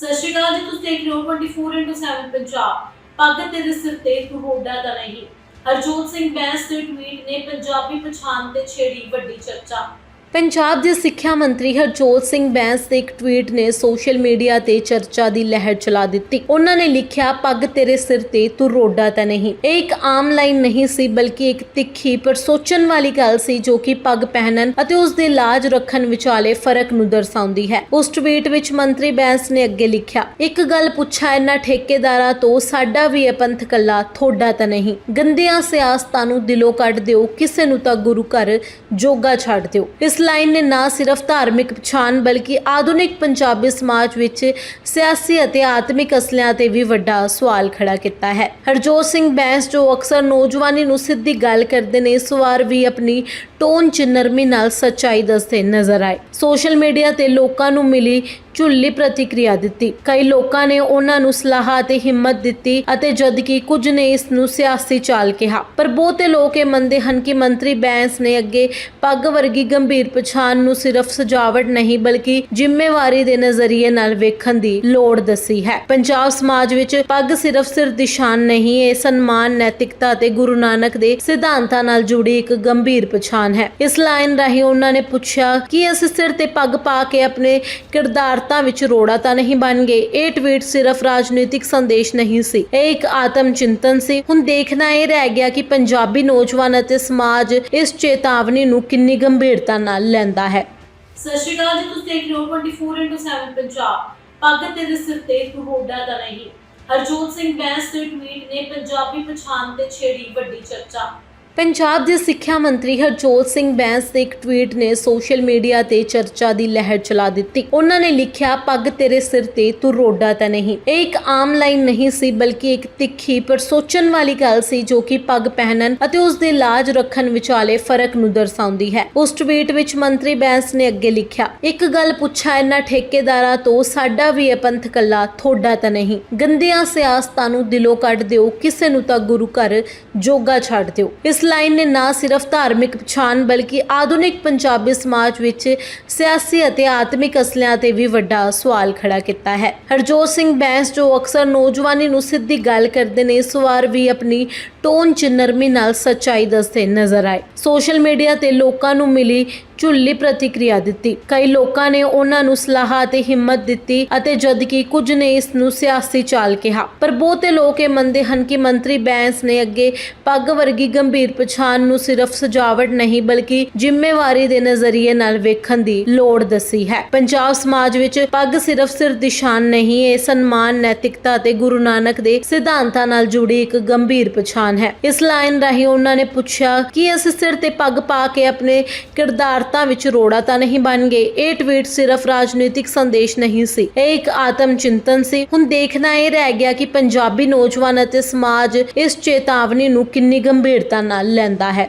ਸਤਿ ਸ਼੍ਰੀ ਅਕਾਲ ਜੀ, ਤੁਸੀਂ ਦੇਖ ਰਹੇ ਹੋ 24/7 ਪੰਜਾਬ। ਪੱਗ ਤੇਰੇ ਸਿਰ ਤੇ, ਤੂੰ ਹੋਡਾ ਤਾਂ ਨਹੀਂ। ਹਰਜੋਤ ਸਿੰਘ ਬੈਂਸ ਦੇ ਟਵੀਟ ਨੇ ਪੰਜਾਬੀ ਪਛਾਣ ਤੇ ਛੇੜੀ ਵੱਡੀ ਚਰਚਾ। ਪੰਜਾਬ ਦੇ ਸਿੱਖਿਆ ਮੰਤਰੀ ਹਰਜੋਤ ਸਿੰਘ ਬੈਂਸ ਦੇ ਇੱਕ ਟਵੀਟ ਨੇ ਸੋਸ਼ਲ ਮੀਡੀਆ ਤੇ ਚਰਚਾ ਦੀ ਲਹਿਰ ਚਲਾ ਦਿੱਤੀ। ਉਹਨਾਂ ਨੇ ਲਿਖਿਆ, ਪੱਗ ਤੇਰੇ ਸਿਰ ਤੇ, ਤੂੰ ਰੋਡਾ ਤਾਂ ਨਹੀਂ। ਇਹ ਇੱਕ ਆਮ ਲਾਈਨ ਨਹੀਂ ਸੀ, ਬਲਕਿ ਇੱਕ ਤਿੱਖੀ ਪਰ ਸੋਚਣ ਵਾਲੀ ਗੱਲ ਸੀ, ਜੋ ਕਿ ਪੱਗ ਪਹਿਨਣ ਅਤੇ ਉਸ ਦੇ ਲਾਜ ਰੱਖਣ ਵਿਚਾਲੇ ਫ਼ਰਕ ਨੂੰ ਦਰਸਾਉਂਦੀ ਹੈ। ਉਸ ਟਵੀਟ ਵਿੱਚ ਮੰਤਰੀ ਬੈਂਸ ਨੇ ਅੱਗੇ ਲਿਖਿਆ, ਇੱਕ ਗੱਲ ਪੁੱਛਾ ਇਹਨਾਂ ਠੇਕੇਦਾਰਾਂ ਤੋਂ, ਸਾਡਾ ਵੀ ਇਹ ਪੰਥ ਕੱਲਾ ਥੋੜਾ ਤਾਂ ਨਹੀਂ। ਗੰਦੀਆਂ ਸਿਆਸਤਾਂ ਨੂੰ ਦਿਲੋਂ ਕੱਢ ਦਿਓ, ਕਿਸੇ ਨੂੰ ਤਾਂ ਗੁਰੂ ਘਰ ਜੋਗਾ ਛੱਡ ਦਿਓ। ਇਸ ਲਾਈਨ ਨੇ ਨਾ ਸਿਰਫ ਧਾਰਮਿਕ ਪਛਾਣ, ਬਲਕਿ ਆਧੁਨਿਕ ਪੰਜਾਬੀ ਸਮਾਜ ਵਿੱਚ ਸਿਆਸੀ ਅਤੇ ਆਤਮਿਕ ਅਸਲਿਆਂ ਤੇ ਵੀ ਵੱਡਾ ਸਵਾਲ ਖੜਾ ਕੀਤਾ ਹੈ। ਹਰਜੋਤ ਸਿੰਘ ਬੈਂਸ, ਜੋ ਅਕਸਰ ਨੌਜਵਾਨੀ ਨੂੰ ਸਿੱਧੀ ਗੱਲ ਕਰਦੇ ਨੇ, ਇਸ ਵਾਰ ਵੀ ਆਪਣੀ ਟੋਨ 'ਚ ਨਰਮੀ ਨਾਲ ਸੱਚਾਈ ਦੱਸਦੇ ਨਜ਼ਰ ਆਏ। ਸੋਸ਼ਲ ਮੀਡੀਆ ਤੇ ਲੋਕਾਂ ਨੂੰ ਮਿਲੀ ਝੁੱਲੀ ਪ੍ਰਤੀਕਿਰਿਆ ਦਿੱਤੀ। ਕਈ ਲੋਕਾਂ ਨੇ ਉਹਨਾਂ ਨੂੰ ਸਲਾਹ ਅਤੇ ਹਿੰਮਤ ਦਿੱਤੀ ਅਤੇ ਜਦ ਕੁਝ ਨੇ ਇਸ ਨੂੰ ਸਿਆਸੀ ਚਾਲ ਕਿਹਾ। ਪਰ ਬਹੁਤੇ ਲੋਕ ਇਹ ਮੰਨਦੇ ਹਨ ਕਿ ਮੰਤਰੀ ਬੈਂਸ ਨੇ ਅੱਗੇ ਪੱਗ ਵਰਗੀ ਗੰਭੀਰ ਪਛਾਣ ਨੂੰ ਸਿਰਫ ਸਜਾਵਟ ਨਹੀਂ ਬਲਕਿ ਜ਼ਿੰਮੇਵਾਰੀ ਦੇ ਨਜ਼ਰੀਏ ਨਾਲ ਵੇਖਣ ਦੀ ਲੋੜ ਦੱਸੀ ਹੈ। ਪੰਜਾਬ ਸਮਾਜ ਵਿੱਚ ਪੱਗ ਸਿਰਫ ਸਿਰ ਦੀ ਨਹੀਂ, ਇਹ ਸਨਮਾਨ, ਨੈਤਿਕਤਾ ਅਤੇ ਗੁਰੂ ਨਾਨਕ ਦੇ ਸਿਧਾਂਤਾਂ ਨਾਲ ਜੁੜੀ ਇੱਕ ਗੰਭੀਰ ਪਛਾਣ ਹੈ। ਇਸ ਲਾਈਨ ਰਾਹੀਂ ਉਹਨਾਂ ਨੇ ਪੁੱਛਿਆ ਕਿ ਅਸੀਂ ਸਿਰ ਤੇ ਪੱਗ ਪਾ ਕੇ ਆਪਣੇ ਕਿਰਦਾਰਤਾ ਵਿੱਚ ਰੋੜਾ ਤਾਂ ਨਹੀਂ ਬਣ ਗਏ। ਇਹ ਟਵੀਟ ਸਿਰਫ ਰਾਜਨੀਤਿਕ ਸੰਦੇਸ਼ ਨਹੀਂ ਸੀ। ਇਹ ਇੱਕ ਆਤਮ ਚਿੰਤਨ ਸੀ। ਹੁਣ ਦੇਖਣਾ ਇਹ ਰਹਿ ਗਿਆ ਕਿ ਪੰਜਾਬੀ ਨੌਜਵਾਨ ਅਤੇ ਸਮਾਜ ਇਸ ਚੇਤਾਵਨੀ ਨੂੰ ਕਿੰਨੀ ਗੰਭੀਰਤਾ ਨਾਲ ਲੈਂਦਾ ਹੈ। ਸਤਿ ਸ਼੍ਰੀ ਅਕਾਲ ਜੀ, ਤੁਸੀਂ ਦੇਖ ਰਹੇ ਹੋ 24/7 ਪੰਜਾਬ। ਪੱਗ ਤੇਰੇ ਸਿਰ ਤੇ, ਤੂੰ ਹੋਡਾ ਤਾਂ ਨਹੀਂ। ਹਰਜੋਤ ਸਿੰਘ ਬੈਂਸ ਦੇ ਟਵੀਟ ਨੇ ਪੰਜਾਬੀ ਪਛਾਣ ਤੇ ਛੇੜੀ ਵੱਡੀ ਚਰਚਾ। ਪੰਜਾਬ ਦੇ ਸਿੱਖਿਆ ਮੰਤਰੀ ਹਰਜੋਤ ਸਿੰਘ ਬੈਂਸ ਦੇ ਇੱਕ ਟਵੀਟ ਨੇ ਸੋਸ਼ਲ ਮੀਡੀਆ ਤੇ ਚਰਚਾ ਦੀ ਲਹਿਰ ਚਲਾ ਦਿੱਤੀ। ਉਹਨਾਂ ਨੇ ਲਿਖਿਆ, ਪੱਗ ਤੇਰੇ ਸਿਰ ਤੇ, ਤੂੰ ਰੋਡਾ ਤਾਂ ਨਹੀਂ। ਇਹ ਇੱਕ ਆਮ ਲਾਈਨ ਨਹੀਂ ਸੀ, ਬਲਕਿ ਇੱਕ ਤਿੱਖੀ ਪਰ ਸੋਚਣ ਵਾਲੀ ਗੱਲ ਸੀ ਜੋ ਕਿ ਪੱਗ ਪਹਿਨਣ ਅਤੇ ਉਸ ਦੇ ਲਾਜ ਰੱਖਣ ਵਿਚਾਲੇ ਫ਼ਰਕ ਨੂੰ ਦਰਸਾਉਂਦੀ ਹੈ। ਉਸ ਟਵੀਟ ਵਿੱਚ ਮੰਤਰੀ ਬੈਂਸ ਨੇ ਅੱਗੇ ਲਿਖਿਆ, ਇੱਕ ਗੱਲ ਪੁੱਛਾ ਇਹਨਾਂ ਠੇਕੇਦਾਰਾਂ ਤੋਂ, ਸਾਡਾ ਵੀ ਇਹ ਪੰਥ ਕੱਲਾ ਥੋੜਾ ਤਾਂ ਨਹੀਂ। ਗੰਦੀਆਂ ਸਿਆਸਤਾਂ ਨੂੰ ਦਿਲੋਂ ਕੱਢ ਦਿਓ, ਕਿਸੇ ਨੂੰ ਤਾਂ ਗੁਰੂ ਘਰ ਜੋਗਾ ਛੱਡ ਦਿਓ। ਇਸ ਲਾਈਨ ਨੇ ਨਾ ਸਿਰਫ ਧਾਰਮਿਕ ਪਛਾਣ ਬਲਕਿ ਆਧੁਨਿਕ ਪੰਜਾਬੀ ਸਮਾਜ ਵਿੱਚ ਸਿਆਸੀ ਅਤੇ ਆਤਮਿਕ ਅਸਲਿਆਂ ਤੇ ਵੀ ਵੱਡਾ ਸਵਾਲ ਖੜਾ ਕੀਤਾ ਹੈ। ਹਰਜੋਤ ਸਿੰਘ ਬੈਂਸ, ਜੋ ਅਕਸਰ ਨੌਜਵਾਨੀ ਨੂੰ ਸਿੱਧੀ ਗੱਲ ਕਰਦੇ ਨੇ, ਇਸ ਵਾਰ ਵੀ ਆਪਣੀ ਟੋਨ 'ਚ ਨਰਮੀ ਨਾਲ ਸੱਚਾਈ ਦੱਸਦੇ ਨਜ਼ਰ ਆਏ। ਸੋਸ਼ਲ ਮੀਡੀਆ ਤੇ ਲੋਕਾਂ ਨੂੰ ਮਿਲੀ ਝੁੱਲੀ ਪ੍ਰਤੀਕਿਰਿਆ ਦਿੱਤੀ। ਕਈ ਲੋਕਾਂ ਨੇ ਉਹਨਾਂ ਨੂੰ ਸਲਾਹ ਅਤੇ ਹਿੰਮਤ ਦਿੱਤੀ ਅਤੇ ਜਦ ਕਿ ਕੁਝ ਨੇ ਇਸ ਨੂੰ ਸਿਆਸੀ ਚਾਲ ਕਿਹਾ। ਪਰ ਬਹੁਤੇ ਲੋਕ ਇਹ ਮੰਨਦੇ ਹਨ ਕਿ ਮੰਤਰੀ ਬੈਂਸ ਨੇ ਅੱਗੇ ਪੱਗ ਵਰਗੀ ਗੰਭੀਰ ਪਛਾਣ ਨੂੰ ਸਿਰਫ ਸਜਾਵਟ ਨਹੀਂ ਬਲਕਿ ਜ਼ਿੰਮੇਵਾਰੀ ਦੇ ਨਜ਼ਰੀਏ ਨਾਲ ਵੇਖਣ ਦੀ ਲੋੜ ਦੱਸੀ ਹੈ। ਪੰਜਾਬ ਸਮਾਜ ਵਿੱਚ ਪੱਗ ਸਿਰਫ ਸਿਰ ਦੀ ਸ਼ਾਨ ਨਹੀਂ, ਇਹ ਸਨਮਾਨ, ਨੈਤਿਕਤਾ ਅਤੇ ਗੁਰੂ ਨਾਨਕ ਦੇ ਸਿਧਾਂਤਾਂ ਨਾਲ ਜੁੜੀ ਇੱਕ ਗੰਭੀਰ ਪਛਾਣ ਹੈ। ਇਸ ਲਾਈਨ ਰਾਹੀਂ ਉਹਨਾਂ ਨੇ ਪੁੱਛਿਆ ਕਿ ਅਸੀਂ ਸਿਰ ਤੇ ਪੱਗ ਪਾ ਕੇ ਆਪਣੇ ਕਿਰਦਾਰ ਕਿਰਦਾਰਤਾ ਵਿੱਚ ਰੋੜਾ ਤਾਂ ਨਹੀਂ ਬਣ ਗਏ। ਇਹ ਟਵੀਟ ਸਿਰਫ ਰਾਜਨੀਤਿਕ ਸੰਦੇਸ਼ ਨਹੀਂ ਸੀ। ਇਹ ਇੱਕ ਆਤਮ ਚਿੰਤਨ ਸੀ। ਹੁਣ ਦੇਖਣਾ ਇਹ ਰਹਿ ਗਿਆ ਕਿ ਪੰਜਾਬੀ ਨੌਜਵਾਨ ਅਤੇ ਸਮਾਜ ਇਸ ਚੇਤਾਵਨੀ ਨੂੰ ਕਿੰਨੀ ਗੰਭੀਰਤਾ ਨਾਲ ਲੈਂਦਾ ਹੈ।